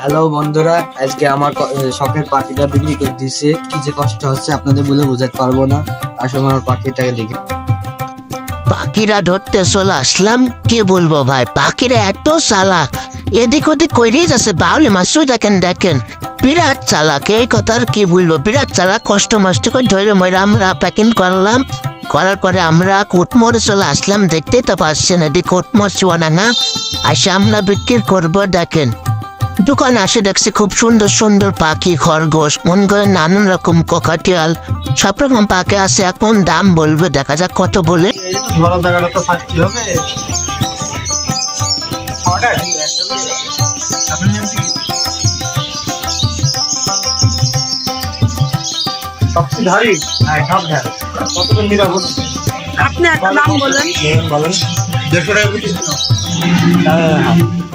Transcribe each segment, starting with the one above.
Hello বন্ধুরা। আজকে আমার শখের পাখিটা বিক্রি করে দিছে কি যে কষ্ট হচ্ছে আপনাদের বলে বোঝাতে পারব না। আসলে আমার পাখিটাকে দেখে। পাখিরা ধরতে চলে আসলাম, কি বলব ভাই? পাখিরা এত চালাক। এদিক ওদিক কইরেই যাচ্ছে, বাউলি মাছই দেখেন দেখেন। বিরাট চালাক, এই কথার কি বলব? বিরাট চালাক, কষ্ট মষ্ট করে ধরে মরে আমরা প্যাকিং করলাম। করার পরে আমরা কোটমোড়ে চলে আসলাম, দেখতেই তো পাচ্ছেন, এদিক কোটমোর চুয়ানা আসে আমরা বিক্রি করব, দেখেন। দোকানে আসে দেখছি খুব সুন্দর সুন্দর পাখি খরগোশ মন করে নানান রকম কোকাটিয়াল। সব রকম পাখি আছে এখন দাম বলবে দেখা যাক কত বলে। হ্যাঁ সব ধারি। কতক্ষণ নিরাপদ আপনি একটা নাম বলেন। বলেন। দেড়শো টাকা হ্যাঁ।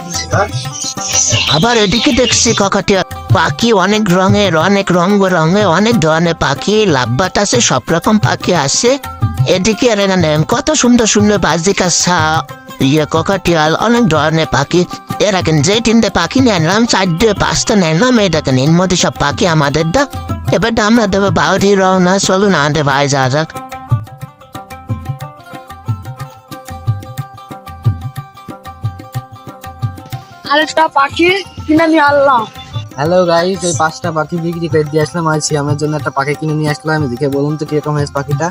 আবার এদিকে দেখছি ককাটিয়া পাখি অনেক রঙের অনেক রঙ রঙে অনেক ধরনের পাখি লাভবাত আছে, সব রকম পাখি আছে। এদিকে আর এখানে কত সুন্দর সুন্দর বাজিকা সা ইয়ে ককাটিয়াল অনেক ধরনের পাখি। এর আগে যে তিনটে পাখি নিয়ে আনলাম চারটে, পাঁচটা নিলাম এই দেখেন এর মধ্যে সব পাখি আমাদের দা। এবার আমরা দেবো বাউরি রওনা, চলুন আমাদের ভাই যা যাক। আরেকটা পাখি কিনে নিয়ে আনলাম। হ্যালো গাইস এই পাঁচটা পাখি বিক্রি করে দিয়ে আসলাম। আর সিয়ামের জন্য একটা পাখি কিনে নিয়ে আসলাম। এদিকে বলুন তো কীরকম হয়েছে পাখিটা?